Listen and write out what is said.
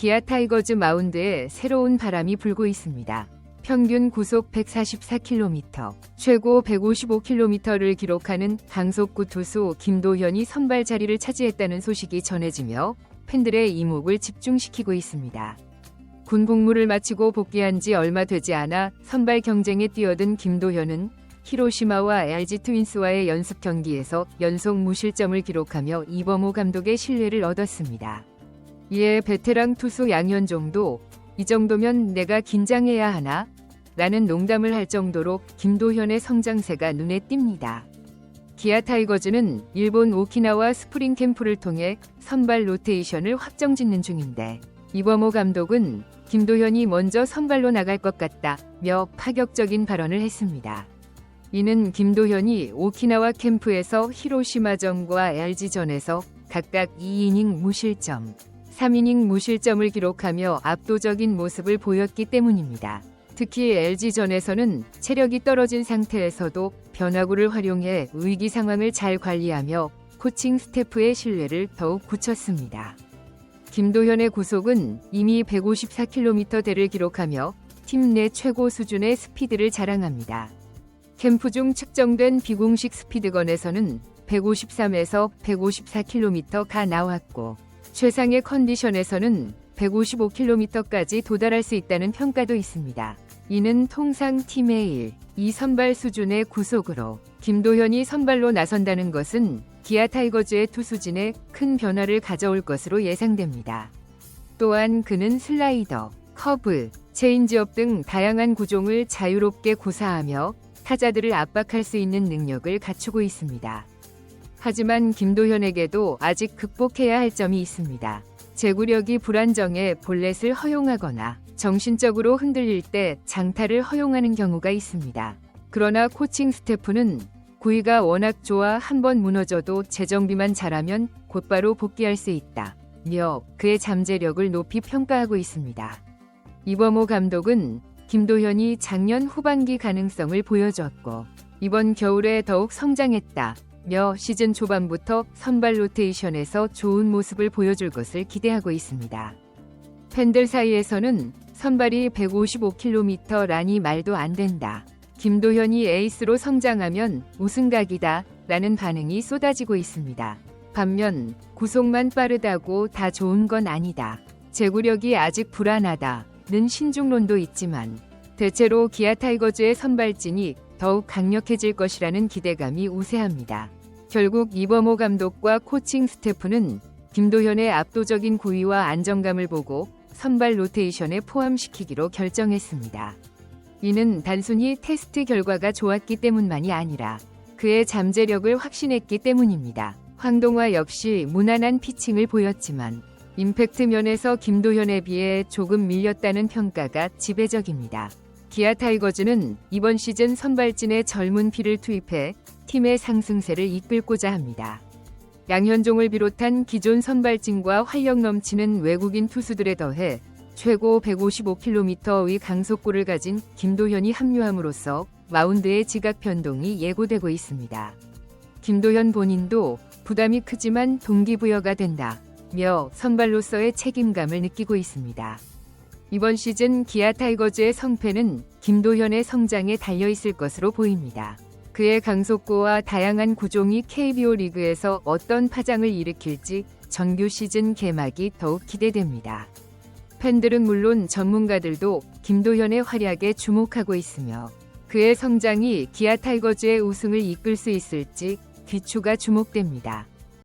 기아 타이거즈 마운드에 새로운 바람이 불고 있습니다. 평균 구속 144km, 최고 155km를 기록하는 강속구 투수 김도현이 선발 자리를 차지했다는 소식이 전해지며 팬들의 이목을 집중시키고 있습니다. 군 복무를 마치고 복귀한 지 얼마 되지 않아 선발 경쟁에 뛰어든 김도현은 히로시마와 LG 트윈스와의 연습 경기에서 연속 무실점을 기록하며 이범호 감독의 신뢰를 얻었습니다. 이에 베테랑 투수 양현종도 이 정도면 내가 긴장해야 하나? 라는 농담을 할 정도로 김도현의 성장세가 눈에 띕니다. 기아 타이거즈는 일본 오키나와 스프링 캠프를 통해 선발 로테이션을 확정 짓는 중인데 이범호 감독은 김도현이 먼저 선발로 나갈 것 같다며 파격적인 발언을 했습니다. 이는 김도현이 오키나와 캠프에서 히로시마전과 LG전에서 각각 2이닝 무실점, 3이닝 무실점을 기록하며 압도적인 모습을 보였기 때문입니다. 특히 LG전에서는 체력이 떨어진 상태에서도 변화구를 활용해 위기 상황을 잘 관리하며 코칭 스태프의 신뢰를 더욱 굳혔습니다. 김도현의 구속은 이미 154km대를 기록하며 팀 내 최고 수준의 스피드를 자랑합니다. 캠프 중 측정된 비공식 스피드건에서는 153에서 154km가 나왔고 최상의 컨디션에서는 155km까지 도달할 수 있다는 평가도 있습니다. 이는 통상 팀의 1, 2 선발 수준의 구속으로 김도현이 선발로 나선다는 것은 기아 타이거즈의 투수진에 큰 변화를 가져올 것으로 예상됩니다. 또한 그는 슬라이더, 커브, 체인지업 등 다양한 구종을 자유롭게 구사하며 타자들을 압박할 수 있는 능력을 갖추고 있습니다. 하지만 김도현에게도 아직 극복해야 할 점이 있습니다. 제구력이 불안정해 볼넷을 허용하거나 정신적으로 흔들릴 때 장타를 허용하는 경우가 있습니다. 그러나 코칭 스태프는 구위가 워낙 좋아 한 번 무너져도 재정비만 잘하면 곧바로 복귀할 수 있다. 며 그의 잠재력을 높이 평가하고 있습니다. 이범호 감독은 김도현이 작년 후반기 가능성을 보여줬고 이번 겨울에 더욱 성장했다. 며 시즌 초반부터 선발 로테이션에서 좋은 모습을 보여줄 것을 기대하고 있습니다. 팬들 사이에서는 선발이 155km 란이 말도 안 된다. 김도현이 에이스로 성장하면 우승각이다. 라는 반응이 쏟아지고 있습니다. 반면 구속만 빠르다고 다 좋은 건 아니다. 제구력이 아직 불안하다. 는 신중론도 있지만 대체로 기아 타이거즈의 선발진이 더욱 강력해질 것이라는 기대감이 우세합니다. 결국 이범호 감독과 코칭 스태프는 김도현의 압도적인 고위와 안정감을 보고 선발 로테이션에 포함시키기로 결정했습니다. 이는 단순히 테스트 결과가 좋았기 때문만이 아니라 그의 잠재력을 확신했기 때문입니다. 황동화 역시 무난한 피칭을 보였지만 임팩트 면에서 김도현에 비해 조금 밀렸다는 평가가 지배적입니다. 기아 타이거즈는 이번 시즌 선발진의 젊은 피를 투입해 팀의 상승세를 이끌고자 합니다. 양현종을 비롯한 기존 선발진과 활력 넘치는 외국인 투수들에 더해 최고 155km의 강속구를 가진 김도현이 합류함으로써 마운드의 지각 변동이 예고되고 있습니다. 김도현 본인도 부담이 크지만 동기부여가 된다. 며 선발로서의 책임감을 느끼고 있습니다. 이번 시즌 기아 타이거즈의 성패는 김도현의 성장에 달려 있을 것으로 보입니다. 그의 강속구와 다양한 구종이 KBO 리그에서 어떤 파장을 일으킬지 정규 시즌 개막이 더욱 기대됩니다. 팬들은 물론 전문가들도 김도현의 활약에 주목하고 있으며 그의 성장이 기아 타이거즈의 우승을 이끌 수 있을지 귀추가 주목됩니다.